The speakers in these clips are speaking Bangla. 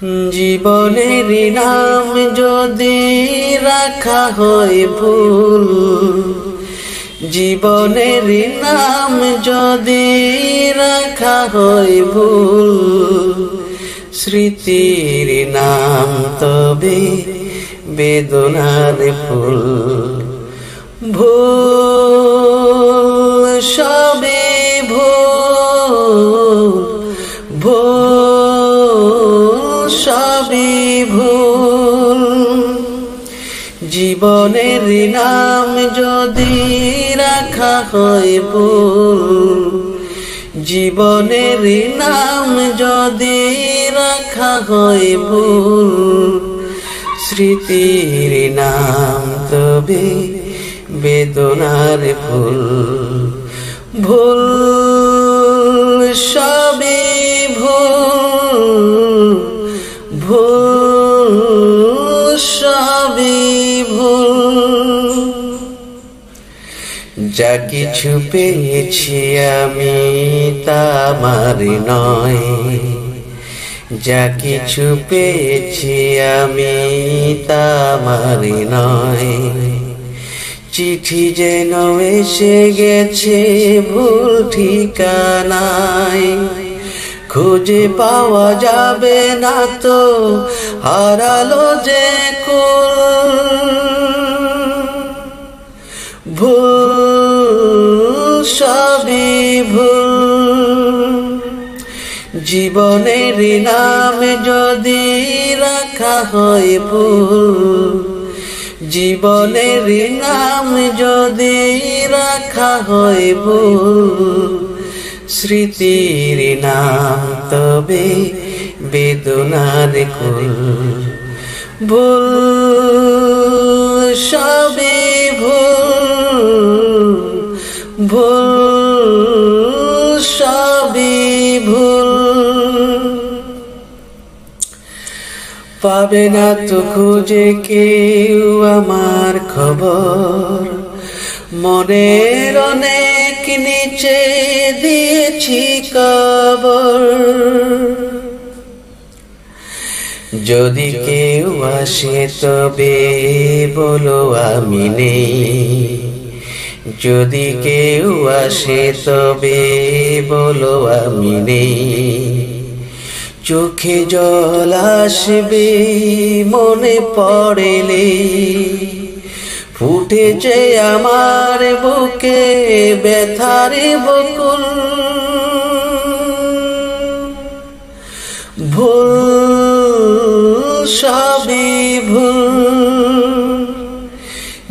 জীবনের নাম যদি রাখা হয় ভুল, জীবনের নাম যদি রাখা হয় ভুল, স্মৃতির নাম তবে বেদনার ফুল। ভুল, সবে ভুল ভুল ভুল। জীবনের নাম যদি রাখা হয় ভুল, জীবনের নাম যদি রাখা হয় ভুল, স্মৃতির নাম তবে বেদনার ফুল। ভুল সবে ভুল। যা কিছু পেয়েছি আমি তা আমার নয়। যা কিছু পেয়েছি আমি তা আমার নয়। চিঠি যেন এসে গেছে ভুল ঠিকানায়। খুঁজে পাওয়া যাবে না তো, হারালো যে কুল জীবনের নাম যদি রাখা হয় ভুল, জীবনের নাম যদি রাখা হয় ভুল, স্মৃতির নাম তবে বেদনার কুল, ভুল পাবে না তো খুঁজে কেউ আমার খবর। মনের অনেক নিচে দিয়েছি কবর। যদি কেউ আসে তবে বলো আমি নেই। যদি কেউ আসে তবে বলো আমি নেই। চোখে জল আসবে, মনে পড়েলে। ফুটেছে আমার বুকে ব্যথারে বকুল। ভুল, সবই ভুল।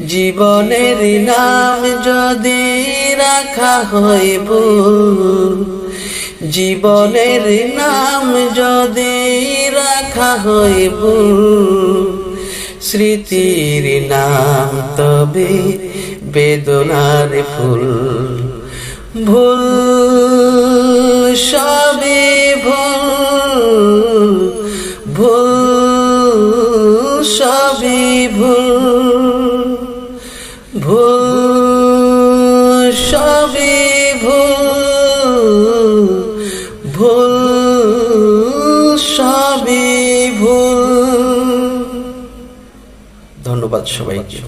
জীবনের নাম যদি রাখা হয় ভুল জীবনের নাম যদি রাখা ভুল, স্মৃতির নাম তবে বেদনার ফুল। ভুল সবে ভুল ভুল সবে ভুল ভুল সবে ধন্যবাদ সবাইকে।